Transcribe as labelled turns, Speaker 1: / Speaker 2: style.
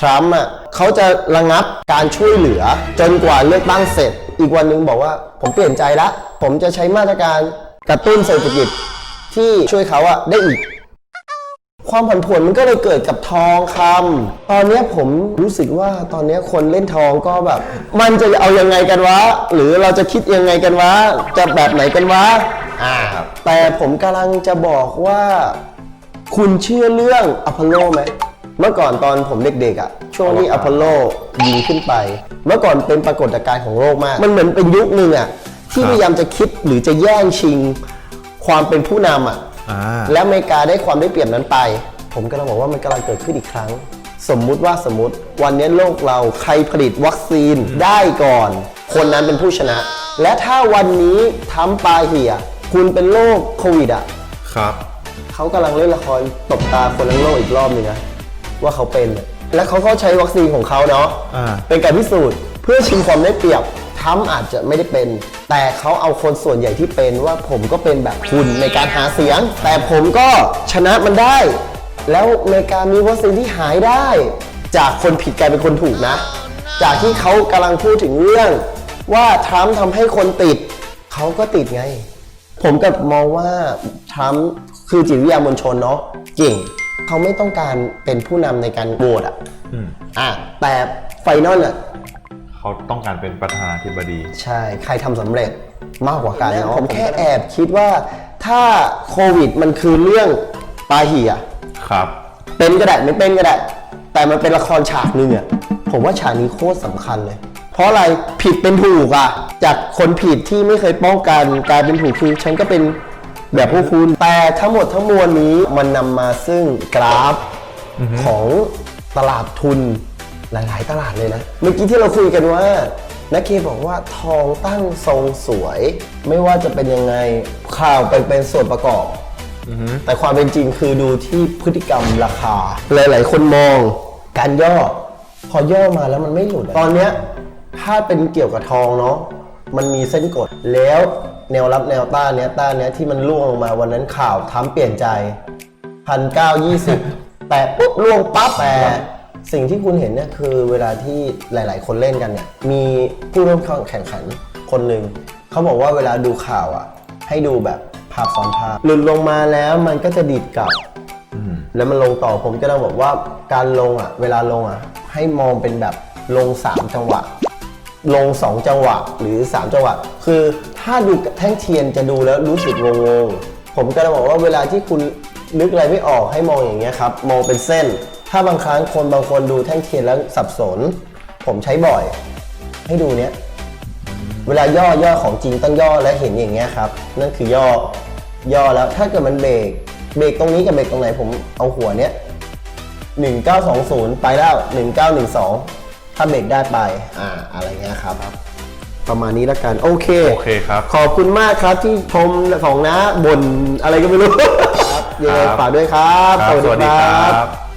Speaker 1: ทรัมป์อะเขาจะระงับการช่วยเหลือ จนกว่าเลือกตั้งเสร็จ อีกวันหนึ่งบอกว่าผมเปลี่ยนใจละ ผมจะใช้มาตรการกระตุ้นเศรษฐกิจที่ช่วยเขาอะได้อีก ความผันผวนมันก็เลยเกิดกับทองคำตอนเนี้ยผมรู้สึกว่าตอนเนี้ยคนเล่นทองก็แบบ มันจะเอายังไงกันวะ หรือเราจะคิดยังไงกันวะ จะแบบไหนกันวะอ่าแต่ผมกำลังจะบอกว่า คุณเชื่อเรื่องอพอลโลไหม เมื่อก่อนตอนผมเด็กๆอะ่ะช่วงที่อพอลโลยิงขึ้นไป เมื่อก่อนเป็นปรากฏการณ์ของโลกมาก มันเหมือนเป็นยุคหนึ่งอะ่ะที่พยายามจะคิดหรือจะแย่งชิงความเป็นผู้นำอะ
Speaker 2: อ่า
Speaker 1: และอเมริกาได้ความได้เปรียบนั้นไป ผมก็ลังบอกว่ามันกำลังเกิดขึ้นอีกครั้ง สมมุติว่าสมมติวันนี้โลกเราใครผลิตวัคซีนได้ก่อน คนนั้นเป็นผู้ชนะ และถ้าวันนี้ทำปาเหียคุณเป็นโรคโควิดอะ
Speaker 2: ครับ
Speaker 1: เขากำลังเล่นละครตบตาคนทั้งโลกอีกรอบหนึงนะ ว่าเขาเป็น และเขาก็ใช้วัคซีนของเขาเนาะ
Speaker 2: อ่า
Speaker 1: เป็นการพิสูจน์เพื่อชิงความได้เปรียบทรัมป์อาจจะไม่ได้เป็น แต่เขาเอาคนส่วนใหญ่ที่เป็นว่าผมก็เป็นแบบคุณในการหาเสียง แต่ผมก็ชนะมันได้ แล้วอเมริกามีวัคซีนที่หายได้ จากคนผิดกลายเป็นคนถูกนะ จากที่เขากำลังพูดถึงเรื่อง ว่าทรัมป์ทำให้คนติด เขาก็ติดไง ผมกับมองว่าทรัมป์คือจิตวิทยามวลชนเนาะเก่ง เขาไม่ต้องการเป็นผู้นำในการโหวตอะ
Speaker 2: อืม
Speaker 1: อะแต่ไฟนอลอะ
Speaker 2: เขาต้องการเป็นประธานาธิบดี
Speaker 1: ใช่ใครทำสำเร็จมากกว่ากันเนาะผมแค่แอบคิดว่าถ้าโควิดมันคือเรื่องปาหี่อะ
Speaker 2: ครับ
Speaker 1: เป็นก็ได้ไม่เป็นก็ได้ แต่มันเป็นละครฉากหนึ่งอะผมว่าฉากนี้โคตรสำคัญเลย เพราะอะไรผิดเป็นถูกอะจากคนผิดที่ไม่เคยป้องกันกลายเป็นถูกคือฉันก็เป็น แบบพวกคุณ แต่ทั้งหมดทั้งมวลนี้มันนำมาซึ่งกราฟของตลาดทุนหลายๆ ตลาดเลยนะ เมื่อกี้ที่เราคุยกันว่า นักเคบอกว่าทองตั้งทรงสวย ไม่ว่าจะเป็นยังไงข่าวเป็นเป็นส่วนประกอบ แต่ความเป็นจริงคือดูที่พฤติกรรมราคา หลาย ๆ คนมองการย่อ พอย่อมาแล้วมันไม่หลุดอะตอนเนี้ยถ้าเป็นเกี่ยวกับทองเนาะ มันมีเส้นกดแล้วแนวรับแนวต้านเนี้ยต้านเนี้ยที่มันล่วงลงมาวันนั้นข่าวทำเปลี่ยนใจพันเก้ายี่สิบแต่ปุ๊บล่วงปั๊บแต่สิ่งที่คุณเห็นเนี่ยคือเวลาที่หลาย ๆ คนเล่นกันเนี่ยมีผู้ร่วมแข่งขันคนหนึ่งเขาบอกว่าเวลาดูข่าวอะ ให้ดูแบบภาพซ้อนภาพหลุดลงมาแล้วมันก็จะดีดกลับแล้วมันลงต่อผมก็ต้องบอกว่าการลงอะ เวลาลงอะ ให้มองเป็นแบบลง 3 จังหวะ ลง 2 จังหวะหรือ 3 จังหวะ คือถ้าดูแท่งเทียนจะดูแล้วรู้สึกงงๆผมก็เลยบอกว่าเวลาที่คุณนึกอะไรไม่ออกให้มองอย่างเงี้ยครับมองเป็นเส้น ถ้าบางครั้งคนบางคนดูแท่งเทียนแล้วสับสน ผมใช้บ่อย ให้ดูเนี้ยเวลาย่อย่อของจริงต้องย่อและเห็นอย่างเงี้ยครับนั่นคือย่อย่อแล้วถ้าเกิดมันเบรกเบรกตรงนี้กับเบรกตรงไหนผมเอาหัวเนี้ย1920 ไปแล้ว 1912 ถ้าเบรกได้ไปอ่าอะไรเงี้ยครับ ประมาณนี้ละกัน โอเค
Speaker 2: โอเคครับ
Speaker 1: ขอบคุณมากครับที่ชมของนะบนอะไรก็ไม่รู้ ครับยังไง
Speaker 2: ครับ
Speaker 1: ฝากด้วยครับ
Speaker 2: ครับ สวัสดีครับ